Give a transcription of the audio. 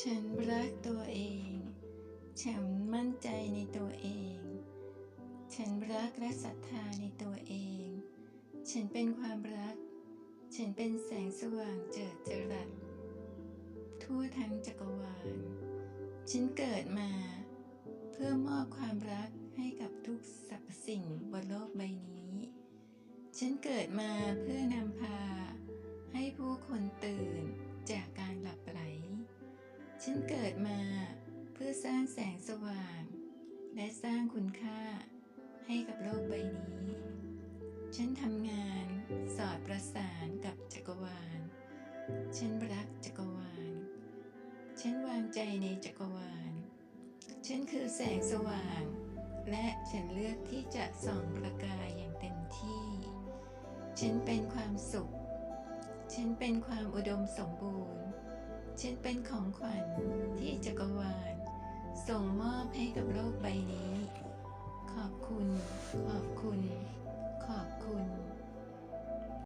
ฉันรักตัวเอง ฉันมั่นใจในตัวเอง ฉันรักและศรัทธาในตัวเอง ฉันเป็นความรัก ฉันเป็นแสงสว่างเจิดจรัสทั่วทั้งจักรวาล ฉันเกิดมา เพื่อมอบความรักให้กับทุกสรรพสิ่งบนโลกใบนี้ ฉันเกิดมาเพื่อนำพา ฉันเกิดมาเพื่อสร้างแสงสว่าง และสร้างคุณค่าให้กับโลกใบนี้ ฉันทำงานสอดประสานกับจักรวาล ฉันรักจักรวาล ฉันวางใจในจักรวาล ฉันคือแสงสว่าง และฉันเลือกที่จะส่องประกายอย่างเต็มที่ ฉันเป็นความสุข ฉันเป็นความอุดมสมบูรณ์ ฉันเป็นของขวัญที่จักรวาล ส่งมอบให้กับโลกใบนี้ ขอบคุณ ขอบคุณ ขอบคุณ